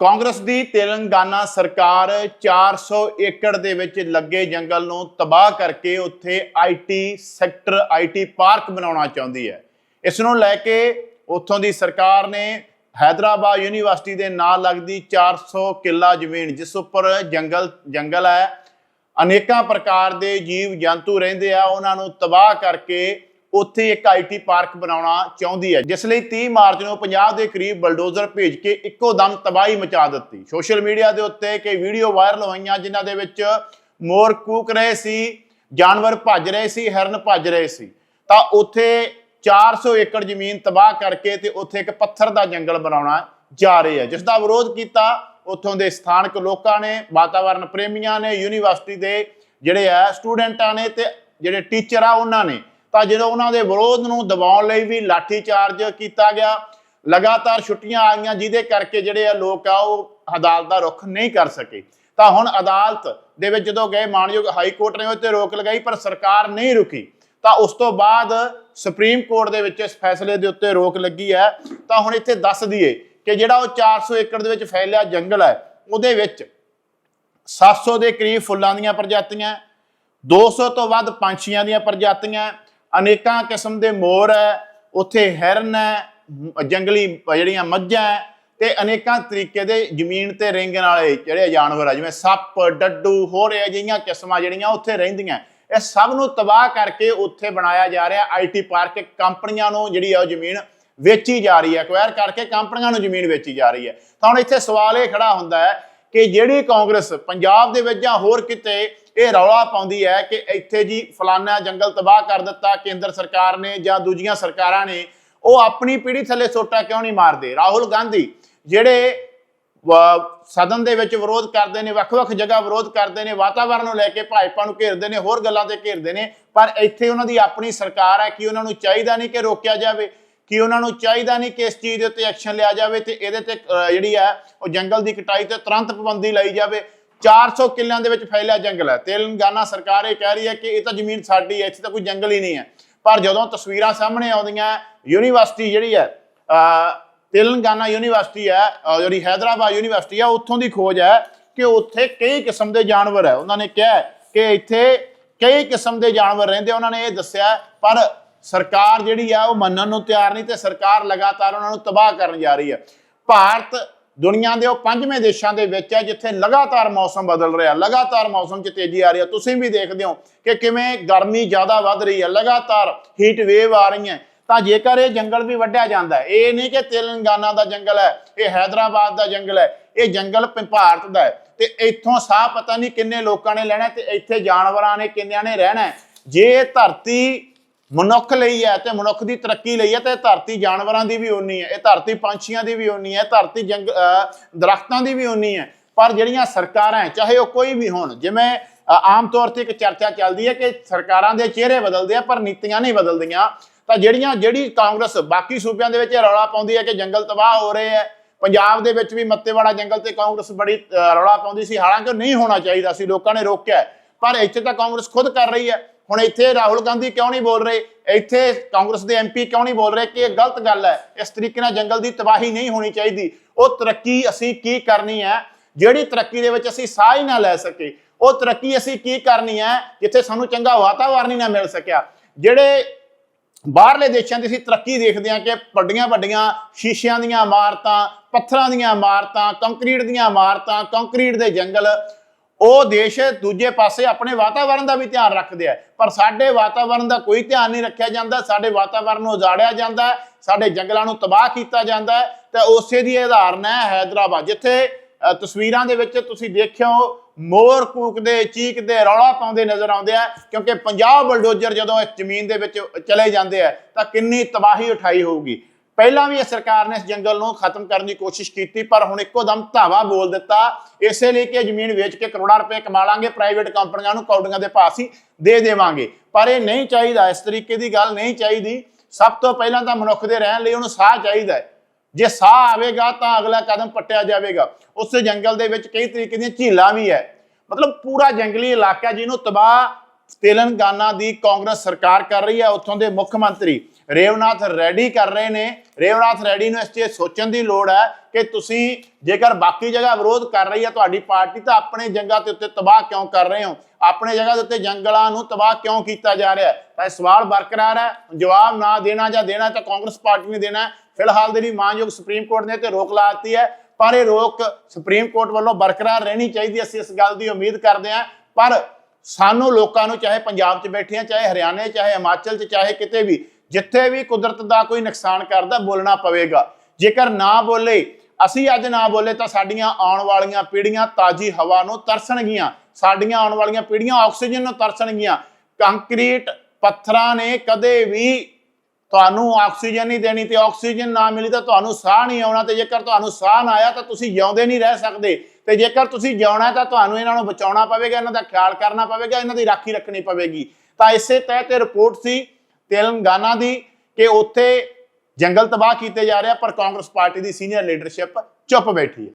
ਕਾਂਗਰਸ ਦੀ ਤੇਲੰਗਾਨਾ ਸਰਕਾਰ 400 ਏਕੜ ਦੇ ਵਿੱਚ ਲੱਗੇ ਜੰਗਲ ਨੂੰ ਤਬਾਹ ਕਰਕੇ ਉੱਥੇ ਆਈਟੀ ਸੈਕਟਰ ਆਈਟੀ ਪਾਰਕ ਬਣਾਉਣਾ ਚਾਹੁੰਦੀ ਹੈ। ਇਸ ਨੂੰ ਲੈ ਕੇ ਉੱਥੋਂ ਦੀ ਸਰਕਾਰ ਨੇ ਹੈਦਰਾਬਾਦ ਯੂਨੀਵਰਸਿਟੀ ਦੇ ਨਾਲ ਲੱਗਦੀ 400 ਕਿੱਲਾ ਜ਼ਮੀਨ, ਜਿਸ ਉੱਪਰ ਜੰਗਲ ਜੰਗਲ ਹੈ, ਅਨੇਕਾਂ ਪ੍ਰਕਾਰ ਦੇ ਜੀਵ ਜੰਤੂ ਰਹਿੰਦੇ ਆ, ਉਹਨਾਂ ਨੂੰ ਤਬਾਹ ਕਰਕੇ ਉੱਥੇ ਇੱਕ ਆਈਟੀ ਪਾਰਕ ਬਣਾਉਣਾ ਚਾਹੁੰਦੀ ਹੈ, ਜਿਸ ਲਈ 30 ਮਾਰਚ ਨੂੰ ਪੰਜਾਬ ਦੇ ਕਰੀਬ ਬਲਡੋਜ਼ਰ ਭੇਜ ਕੇ ਇੱਕੋ ਦਮ ਤਬਾਹੀ ਮਚਾ ਦਿੱਤੀ। ਸੋਸ਼ਲ ਮੀਡੀਆ ਦੇ ਉੱਤੇ ਕਈ ਵੀਡੀਓ ਵਾਇਰਲ ਹੋਈਆਂ, ਜਿਨ੍ਹਾਂ ਦੇ ਵਿੱਚ ਮੋਰ ਕੂਕ ਰਹੇ ਸੀ, ਜਾਨਵਰ ਭੱਜ ਰਹੇ ਸੀ, ਹਰਨ ਭੱਜ ਰਹੇ ਸੀ। ਤਾਂ ਉੱਥੇ 400 ਏਕੜ ਜ਼ਮੀਨ ਤਬਾਹ ਕਰਕੇ ਤੇ ਉੱਥੇ ਇੱਕ ਪੱਥਰ ਦਾ ਜੰਗਲ ਬਣਾਉਣਾ ਜਾ ਰਹੇ ਹੈ। ਜਿਸ ਦਾ ਵਿਰੋਧ ਕੀਤਾ, ਉੱਥੋਂ ਦੇ ਸਥਾਨਕ ਲੋਕਾਂ ਨੇ ਵਾਤਾਵਰਣ ਪ੍ਰੇਮੀਆਂ ਨੇ, ਯੂਨੀਵਰਸਿਟੀ ਦੇ ਜਿਹੜੇ ਆ ਸਟੂਡੈਂਟਾਂ ਨੇ ਤੇ ਜਿਹੜੇ ਟੀਚਰ ਆ, ਉਹਨਾਂ ਨੇ ਤਾਂ ਜਦੋਂ ਉਹਨਾਂ ਦੇ ਵਿਰੋਧ ਨੂੰ ਦਬਾਉਣ ਲਈ ਵੀ ਲਾਠੀ ਚਾਰਜ ਕੀਤਾ ਗਿਆ, ਲਗਾਤਾਰ ਛੁੱਟੀਆਂ ਆਈਆਂ ਜਿਹਦੇ ਕਰਕੇ ਜਿਹੜੇ ਆ ਲੋਕ ਆ ਉਹ ਅਦਾਲਤ ਦਾ ਰੁਖ ਨਹੀਂ ਕਰ ਸਕੇ। ਤਾਂ ਹੁਣ ਅਦਾਲਤ ਦੇ ਵਿੱਚ ਜਦੋਂ ਗਏ, ਮਾਨਯੋਗ ਹਾਈ ਕੋਰਟ ਨੇ ਉੱਤੇ ਰੋਕ ਲਗਾਈ, ਪਰ ਸਰਕਾਰ ਨਹੀਂ ਰੁਕੀ। ਤਾਂ ਉਸ ਤੋਂ ਬਾਅਦ ਸੁਪਰੀਮ ਕੋਰਟ ਦੇ ਵਿੱਚ ਇਸ ਫੈਸਲੇ ਦੇ ਉੱਤੇ ਰੋਕ ਲੱਗੀ ਹੈ। ਤਾਂ ਹੁਣ ਇੱਥੇ ਦੱਸ ਦਈਏ ਕਿ ਜਿਹੜਾ ਉਹ 400 ਏਕੜ ਦੇ ਵਿੱਚ ਫੈਲਿਆ ਜੰਗਲ ਹੈ, ਉਹਦੇ ਵਿੱਚ 700 ਦੇ ਕਰੀਬ ਫੁੱਲਾਂ ਦੀਆਂ ਪ੍ਰਜਾਤੀਆਂ 200 ਤੋਂ ਵੱਧ ਪੰਛੀਆਂ ਦੀਆਂ ਪ੍ਰਜਾਤੀਆਂ ਅਨੇਕਾਂ ਕਿਸਮ ਦੇ ਮੋਰ ਹੈ, ਉੱਥੇ ਹਿਰਨ ਹੈ ਜੰਗਲੀ ਜਿਹੜੀਆਂ ਮੱਝਾਂ ਹੈ ਤੇ ਅਨੇਕਾਂ ਤਰੀਕੇ ਦੇ ਜ਼ਮੀਨ ਤੇ ਰੇਂਗਣ ਵਾਲੇ ਜਿਹੜੇ ਜਾਨਵਰ ਆ, ਜਿਵੇਂ ਸੱਪ, ਡੱਡੂ, ਹੋਰ ਇਹ ਜਿਹੀਆਂ ਕਿਸਮਾਂ ਜਿਹੜੀਆਂ ਉੱਥੇ ਰਹਿੰਦੀਆਂ। ਇਹ ਸਭ ਨੂੰ ਤਬਾਹ ਕਰਕੇ ਉੱਥੇ ਬਣਾਇਆ ਜਾ ਰਿਹਾ ਆਈਟੀ ਪਾਰਕ ਕੰਪਨੀਆਂ ਨੂੰ ਜਿਹੜੀ ਆ ਉਹ ਜ਼ਮੀਨ ਵੇਚੀ ਜਾ ਰਹੀ ਹੈ ਐਕਵਾਇਰ ਕਰਕੇ ਕੰਪਨੀਆਂ ਨੂੰ ਜ਼ਮੀਨ ਵੇਚੀ ਜਾ ਰਹੀ ਹੈ। ਤਾਂ ਹੁਣ ਇੱਥੇ ਸਵਾਲ ਇਹ ਖੜਾ ਹੁੰਦਾ ਹੈ ਕਿ ਜਿਹੜੀ ਕਾਂਗਰਸ ਪੰਜਾਬ ਦੇ ਵਿੱਚ ਜਾਂ ਹੋਰ ਕਿਤੇ ਇਹ ਰੌਲਾ ਪਾਉਂਦੀ ਹੈ ਕਿ ਇੱਥੇ ਜੀ ਫਲਾਨਾ ਜੰਗਲ ਤਬਾਹ ਕਰ ਦਿੱਤਾ, ਕੇਂਦਰ ਸਰਕਾਰ ਨੇ ਜਾਂ ਦੂਜੀਆਂ ਸਰਕਾਰਾਂ ਨੇ, ਉਹ ਆਪਣੀ ਪੀੜ੍ਹੀ ਥੱਲੇ ਸੋਟਾ ਕਿਉਂ ਨਹੀਂ ਮਾਰਦੇ? ਰਾਹੁਲ ਗਾਂਧੀ ਜਿਹੜੇ ਸਦਨ ਦੇ ਵਿੱਚ ਵਿਰੋਧ ਕਰਦੇ ਨੇ, ਵੱਖ-ਵੱਖ ਜਗ੍ਹਾ ਵਿਰੋਧ ਕਰਦੇ ਨੇ ਵਾਤਾਵਰਣ ਨੂੰ ਲੈ ਕੇ ਭਾਜਪਾ ਨੂੰ ਘੇਰਦੇ ਨੇ, ਹੋਰ ਗੱਲਾਂ ਤੇ ਘੇਰਦੇ ਨੇ, ਪਰ ਇੱਥੇ ਉਹਨਾਂ ਦੀ ਆਪਣੀ ਸਰਕਾਰ ਹੈ, ਕਿ ਉਹਨਾਂ ਨੂੰ ਚਾਹੀਦਾ ਨਹੀਂ ਕਿ ਰੋਕਿਆ ਜਾਵੇ? ਕਿ ਉਹਨਾਂ ਨੂੰ ਚਾਹੀਦਾ ਨਹੀਂ ਕਿ ਇਸ ਚੀਜ਼ ਦੇ ਉੱਤੇ ਐਕਸ਼ਨ ਲਿਆ ਜਾਵੇ ਤੇ ਇਹਦੇ ਤੇ ਜਿਹੜੀ ਹੈ, ਉਹ ਜੰਗਲ ਦੀ ਕਟਾਈ ਤੇ ਤੁਰੰਤ ਪਾਬੰਦੀ ਲਾਈ ਜਾਵੇ? 400 ਕਿੱਲਿਆਂ ਦੇ ਵਿੱਚ ਫੈਲਿਆ ਜੰਗਲ ਹੈ। ਤੇਲੰਗਾਨਾ ਸਰਕਾਰ ਇਹ ਕਹਿ ਰਹੀ ਹੈ ਕਿ ਇਹ ਤਾਂ ਜ਼ਮੀਨ ਸਾਡੀ ਹੈ, ਇੱਥੇ ਤਾਂ ਕੋਈ ਜੰਗਲ ਹੀ ਨਹੀਂ ਹੈ। ਪਰ ਜਦੋਂ ਤਸਵੀਰਾਂ ਸਾਹਮਣੇ ਆਉਂਦੀਆਂ ਯੂਨੀਵਰਸਿਟੀ ਜਿਹੜੀ ਹੈ ਤੇਲੰਗਾਨਾ ਯੂਨੀਵਰਸਿਟੀ ਹੈ ਜਿਹੜੀ ਹੈਦਰਾਬਾਦ ਯੂਨੀਵਰਸਿਟੀ ਹੈ, ਉੱਥੋਂ ਦੀ ਖੋਜ ਹੈ ਕਿ ਉੱਥੇ ਕਈ ਕਿਸਮ ਦੇ ਜਾਨਵਰ ਹੈ। ਉਹਨਾਂ ਨੇ ਕਿਹਾ ਕਿ ਇੱਥੇ ਕਈ ਕਿਸਮ ਦੇ ਜਾਨਵਰ ਰਹਿੰਦੇ ਉਹਨਾਂ ਨੇ ਇਹ ਦੱਸਿਆ ਪਰ ਸਰਕਾਰ ਜਿਹੜੀ ਆ, ਉਹ ਮੰਨਣ ਨੂੰ ਤਿਆਰ ਨਹੀਂ ਤੇ ਸਰਕਾਰ ਲਗਾਤਾਰ ਉਹਨਾਂ ਨੂੰ ਤਬਾਹ ਕਰਨ ਜਾ ਰਹੀ ਹੈ। ਭਾਰਤ ਦੁਨੀਆ ਦੇ ਉਹ ਪੰਜਵੇਂ ਦੇਸ਼ਾਂ ਦੇ ਵਿੱਚ ਹੈ ਜਿੱਥੇ ਲਗਾਤਾਰ ਮੌਸਮ ਬਦਲ ਰਿਹਾ, ਲਗਾਤਾਰ ਮੌਸਮ 'ਚ ਤੇਜ਼ੀ ਆ ਰਹੀ ਹੈ। ਤੁਸੀਂ ਵੀ ਦੇਖਦੇ ਹੋ ਕਿ ਕਿਵੇਂ ਗਰਮੀ ਜ਼ਿਆਦਾ ਵੱਧ ਰਹੀ ਹੈ, ਲਗਾਤਾਰ ਹੀਟ ਵੇਵ ਆ ਰਹੀਆਂ। ਤਾਂ ਜੇਕਰ ਇਹ ਜੰਗਲ ਵੀ ਵੱਢਿਆ ਜਾਂਦਾ ਹੈ, ਇਹ ਨਹੀਂ ਕਿ ਤੇਲੰਗਾਨਾ ਦਾ ਜੰਗਲ ਹੈ, ਇਹ ਹੈਦਰਾਬਾਦ ਦਾ ਜੰਗਲ ਹੈ, ਇਹ ਜੰਗਲ ਭਾਰਤ ਦਾ ਹੈ। ਤੇ ਇੱਥੋਂ ਸਾਹ ਪਤਾ ਨਹੀਂ ਕਿੰਨੇ ਲੋਕਾਂ ਨੇ ਲੈਣਾ ਤੇ ਇੱਥੇ ਜਾਨਵਰਾਂ ਨੇ ਕਿੰਨਿਆਂ ਨੇ ਰਹਿਣਾ ਜੇ ਧਰਤੀ ਮਨੁੱਖ ਲਈ ਹੈ ਤੇ ਮਨੁੱਖ ਦੀ ਤਰੱਕੀ ਲਈ ਹੈ ਤੇ ਧਰਤੀ ਜਾਨਵਰਾਂ ਦੀ ਵੀ ਓਨੀ ਹੈ, ਇਹ ਧਰਤੀ ਪੰਛੀਆਂ ਦੀ ਵੀ ਓਨੀ ਹੈ ਧਰਤੀ ਜੰਗ, ਅਹ ਦਰਖਤਾਂ ਦੀ ਵੀ ਓਨੀ ਹੈ। ਪਰ ਜਿਹੜੀਆਂ ਸਰਕਾਰਾਂ ਚਾਹੇ ਉਹ ਕੋਈ ਵੀ ਹੋਣ, ਜਿਵੇਂ ਆਮ ਤੌਰ ਤੇ ਇੱਕ ਚਰਚਾ ਚੱਲਦੀ ਹੈ ਕਿ ਸਰਕਾਰਾਂ ਦੇ ਚਿਹਰੇ ਬਦਲਦੇ ਆ, ਪਰ ਨੀਤੀਆਂ ਨਹੀਂ ਬਦਲਦੀਆਂ। ਤਾਂ ਜਿਹੜੀਆਂ, ਜਿਹੜੀ ਕਾਂਗਰਸ ਬਾਕੀ ਸੂਬਿਆਂ ਦੇ ਵਿੱਚ ਇਹ ਰੌਲਾ ਪਾਉਂਦੀ ਹੈ ਕਿ ਜੰਗਲ ਤਬਾਹ ਹੋ ਰਹੇ ਹੈ, ਪੰਜਾਬ ਦੇ ਵਿੱਚ ਵੀ ਮੱਤੇਵਾੜਾ ਜੰਗਲ ਤੇ ਕਾਂਗਰਸ ਬੜੀ ਰੌਲਾ ਪਾਉਂਦੀ ਸੀ, ਹਾਲਾਂਕਿ ਉਹ ਨਹੀਂ ਹੋਣਾ ਚਾਹੀਦਾ ਸੀ, ਲੋਕਾਂ ਨੇ ਰੋਕਿਆ ਪਰ ਇੱਥੇ ਤਾਂ ਕਾਂਗਰਸ ਖੁਦ ਕਰ ਰਹੀ ਹੈ। ਹੁਣ ਇੱਥੇ ਰਾਹੁਲ ਗਾਂਧੀ ਕਿਉਂ ਨਹੀਂ ਬੋਲ ਰਹੇ? ਇੱਥੇ ਕਾਂਗਰਸ ਦੇ ਐਮਪੀ ਕਿਉਂ ਨਹੀਂ ਬੋਲ ਰਹੇ ਕਿ ਇਹ ਗਲਤ ਗੱਲ ਹੈ? ਇਸ ਤਰੀਕੇ ਨਾਲ ਜੰਗਲ ਦੀ ਤਬਾਹੀ ਨਹੀਂ ਹੋਣੀ ਚਾਹੀਦੀ। ਉਹ ਤਰੱਕੀ ਅਸੀਂ ਕੀ ਕਰਨੀ ਹੈ? ਜਿਹੜੀ ਤਰੱਕੀ ਦੇ ਵਿੱਚ ਅਸੀਂ ਸਾਹ ਹੀ ਨਾ ਲੈ ਸਕੇ ਉਹ ਤਰੱਕੀ ਅਸੀਂ ਕੀ ਕਰਨੀ ਹੈ? ਜਿੱਥੇ ਸਾਨੂੰ ਚੰਗਾ ਵਾਤਾਵਰਣ ਹੀ ਨਾ ਮਿਲ ਸਕਿਆ। ਜਿਹੜੇ ਬਾਹਰਲੇ ਦੇਸ਼ਾਂ ਦੀ ਅਸੀਂ ਤਰੱਕੀ ਦੇਖਦੇ ਹਾਂ ਕਿ ਵੱਡੀਆਂ ਵੱਡੀਆਂ ਸ਼ੀਸ਼ਿਆਂ ਦੀਆਂ ਇਮਾਰਤਾਂ, ਪੱਥਰਾਂ ਦੀਆਂ ਇਮਾਰਤਾਂ, ਕੰਕਰੀਟ ਦੀਆਂ ਇਮਾਰਤਾਂ, ਕੰਕਰੀਟ ਦੇ ਜੰਗਲ ਉਹ ਦੇਸ਼ ਦੂਜੇ ਪਾਸੇ ਆਪਣੇ ਵਾਤਾਵਰਣ ਦਾ ਵੀ ਧਿਆਨ ਰੱਖਦੇ ਆ। ਪਰ ਸਾਡੇ ਵਾਤਾਵਰਣ ਦਾ ਕੋਈ ਧਿਆਨ ਨਹੀਂ ਰੱਖਿਆ ਜਾਂਦਾ, ਸਾਡੇ ਵਾਤਾਵਰਣ ਨੂੰ ਉਜਾੜਿਆ ਜਾਂਦਾ, ਸਾਡੇ ਜੰਗਲਾਂ ਨੂੰ ਤਬਾਹ ਕੀਤਾ ਜਾਂਦਾ ਹੈ। ਤੇ ਉਸੇ ਦੀ ਉਦਾਹਰਨ ਹੈ ਹੈਦਰਾਬਾਦ, ਜਿੱਥੇ ਤਸਵੀਰਾਂ ਦੇ ਵਿੱਚ ਤੁਸੀਂ ਦੇਖਿਓ, ਮੋਰ ਕੂਕਦੇ, ਚੀਕਦੇ, ਰੌਲਾ ਪਾਉਂਦੇ ਨਜ਼ਰ ਆਉਂਦੇ ਆ, ਕਿਉਂਕਿ ਪੰਜਾਬ ਬਲਡੋਜ਼ਰ ਜਦੋਂ ਇਸ ਜ਼ਮੀਨ ਦੇ ਵਿੱਚ ਚਲੇ ਜਾਂਦੇ ਆ, ਤਾਂ ਕਿੰਨੀ ਤਬਾਹੀ ਉਠਾਈ ਹੋਊਗੀ। ਪਹਿਲਾਂ ਵੀ ਇਹ ਸਰਕਾਰ ਨੇ ਇਸ ਜੰਗਲ ਨੂੰ ਖਤਮ ਕਰਨ ਦੀ ਕੋਸ਼ਿਸ਼ ਕੀਤੀ, ਪਰ ਹੁਣ ਇੱਕੋ ਦਮ ਧਾਵਾ ਬੋਲ ਦਿੱਤਾ। ਇਸੇ ਲਈ ਕਿ ਜ਼ਮੀਨ ਵੇਚ ਕੇ ਕਰੋੜਾਂ ਰੁਪਏ ਕਮਾ ਲਾਂਗੇ ਪ੍ਰਾਈਵੇਟ ਕੰਪਨੀਆਂ ਨੂੰ ਕੌਡੀਆਂ ਦੇ ਭਾਅ ਅਸੀਂ ਦੇ ਦੇਵਾਂਗੇ। ਪਰ ਇਹ ਨਹੀਂ ਚਾਹੀਦਾ, ਇਸ ਤਰੀਕੇ ਦੀ ਗੱਲ ਨਹੀਂ ਚਾਹੀਦੀ। ਸਭ ਤੋਂ ਪਹਿਲਾਂ ਤਾਂ ਮਨੁੱਖ ਦੇ ਰਹਿਣ ਲਈ ਉਹਨੂੰ ਸਾਹ ਚਾਹੀਦਾ ਹੈ। ਜੇ ਸਾਹ ਆਵੇਗਾ ਤਾਂ ਅਗਲਾ ਕਦਮ ਪੱਟਿਆ ਜਾਵੇਗਾ। ਉਸ ਜੰਗਲ ਦੇ ਵਿੱਚ ਕਈ ਤਰੀਕੇ ਦੀਆਂ ਝੀਲਾਂ ਵੀ ਹੈ। ਮਤਲਬ ਪੂਰਾ ਜੰਗਲੀ ਇਲਾਕਾ ਜਿਹਨੂੰ ਤਬਾਹ ਤੇਲੰਗਾਨਾ ਦੀ ਕਾਂਗਰਸ ਸਰਕਾਰ ਕਰ ਰਹੀ ਹੈ, ਉੱਥੋਂ ਦੇ ਮੁੱਖ ਮੰਤਰੀ ਰੇਵਨਾਥ ਰੈਡੀ ਕਰ ਰਹੇ ਨੇ। ਰੇਵਨਾਥ ਰੈਡੀ ਨੂੰ ਇਸ ਚੀਜ਼ ਸੋਚਣ ਦੀ ਲੋੜ ਹੈ ਕਿ ਤੁਸੀਂ ਜੇਕਰ ਬਾਕੀ ਜਗ੍ਹਾ ਵਿਰੋਧ ਕਰ ਰਹੀ ਹੈ, ਤੁਹਾਡੀ ਪਾਰਟੀ ਤਾਂ ਆਪਣੇ ਜੰਗਾਂ ਦੇ ਉੱਤੇ ਤਬਾਹ ਕਿਉਂ ਕਰ ਰਹੇ ਹੋ? ਆਪਣੇ ਜਗ੍ਹਾ ਦੇ ਉੱਤੇ ਜੰਗਲਾਂ ਨੂੰ ਤਬਾਹ ਕਿਉਂ ਕੀਤਾ ਜਾ ਰਿਹਾ ਹੈ? ਤਾਂ ਇਹ ਸਵਾਲ ਬਰਕਰਾਰ ਹੈ। ਜਵਾਬ ਨਾ ਦੇਣਾ ਜਾਂ ਦੇਣਾ ਤਾਂ ਕਾਂਗਰਸ ਪਾਰਟੀ ਨੇ ਦੇਣਾ ਫਿਲਹਾਲ ਦੇ ਲਈ ਮਾਨਯੋਗ ਸੁਪਰੀਮ ਕੋਰਟ ਨੇ ਤੇ ਰੋਕ ਲਾ ਦਿੱਤੀ ਹੈ। ਪਰ ਇਹ ਰੋਕ ਸੁਪਰੀਮ ਕੋਰਟ ਵੱਲੋਂ ਬਰਕਰਾਰ ਰਹਿਣੀ ਚਾਹੀਦੀ ਅਸੀਂ ਇਸ ਗੱਲ ਦੀ ਉਮੀਦ ਕਰਦੇ ਹਾਂ। ਪਰ ਸਾਨੂੰ ਲੋਕਾਂ ਨੂੰ ਚਾਹੇ ਪੰਜਾਬ 'ਚ ਬੈਠੇ ਹਾਂ ਚਾਹੇ ਹਰਿਆਣੇ, ਚਾਹੇ ਹਿਮਾਚਲ 'ਚ, ਚਾਹੇ ਕਿਤੇ ਵੀ, ਜਿੱਥੇ ਵੀ ਕੁਦਰਤ ਦਾ ਕੋਈ ਨੁਕਸਾਨ ਕਰਦਾ, ਬੋਲਣਾ ਪਵੇਗਾ। ਜੇਕਰ ਨਾ ਬੋਲੇ, ਅਸੀਂ ਅੱਜ ਨਾ ਬੋਲੇ ਤਾਂ ਸਾਡੀਆਂ ਆਉਣ ਵਾਲੀਆਂ ਪੀੜ੍ਹੀਆਂ ਤਾਜੀ ਹਵਾ ਨੂੰ ਤਰਸਣਗੀਆਂ। ਸਾਡੀਆਂ ਆਉਣ ਵਾਲੀਆਂ ਪੀੜ੍ਹੀਆਂ ਆਕਸੀਜਨ ਨੂੰ ਤਰਸਣਗੀਆਂ। ਕੰਕਰੀਟ ਪੱਥਰਾਂ ਨੇ ਕਦੇ ਵੀ ਤੁਹਾਨੂੰ ਆਕਸੀਜਨ ਨਹੀਂ ਦੇਣੀ ਤੇ ਆਕਸੀਜਨ ਨਾ ਮਿਲੀ ਤਾਂ ਤੁਹਾਨੂੰ ਸਾਹ ਨਹੀਂ ਆਉਣਾ ਤੇ ਜੇਕਰ ਤੁਹਾਨੂੰ ਸਾਹ ਨਾ ਆਇਆ ਤਾਂ ਤੁਸੀਂ ਜਿਉਂਦੇ ਨਹੀਂ ਰਹਿ ਸਕਦੇ। ਤੇ ਜੇਕਰ ਤੁਸੀਂ ਜਿਉਣਾ ਤਾਂ ਤੁਹਾਨੂੰ ਇਹਨਾਂ ਨੂੰ ਬਚਾਉਣਾ ਪਵੇਗਾ, ਇਹਨਾਂ ਦਾ ਖਿਆਲ ਕਰਨਾ ਪਵੇਗਾ, ਇਹਨਾਂ ਦੀ ਰਾਖੀ ਰੱਖਣੀ ਪਵੇਗੀ। ਤਾਂ ਇਸੇ ਤਹਿਤ ਇਹ ਰਿਪੋਰਟ ਸੀ ਤੇਲੰਗਾਨਾ ਦੀ ਕਿ ਉੱਥੇ ਜੰਗਲ ਤਬਾਹ ਕੀਤੇ ਜਾ ਰਹੇ ਆ, ਪਰ ਕਾਂਗਰਸ ਪਾਰਟੀ ਦੀ ਸੀਨੀਅਰ ਲੀਡਰਸ਼ਿਪ ਚੁੱਪ ਬੈਠੀ ਹੈ।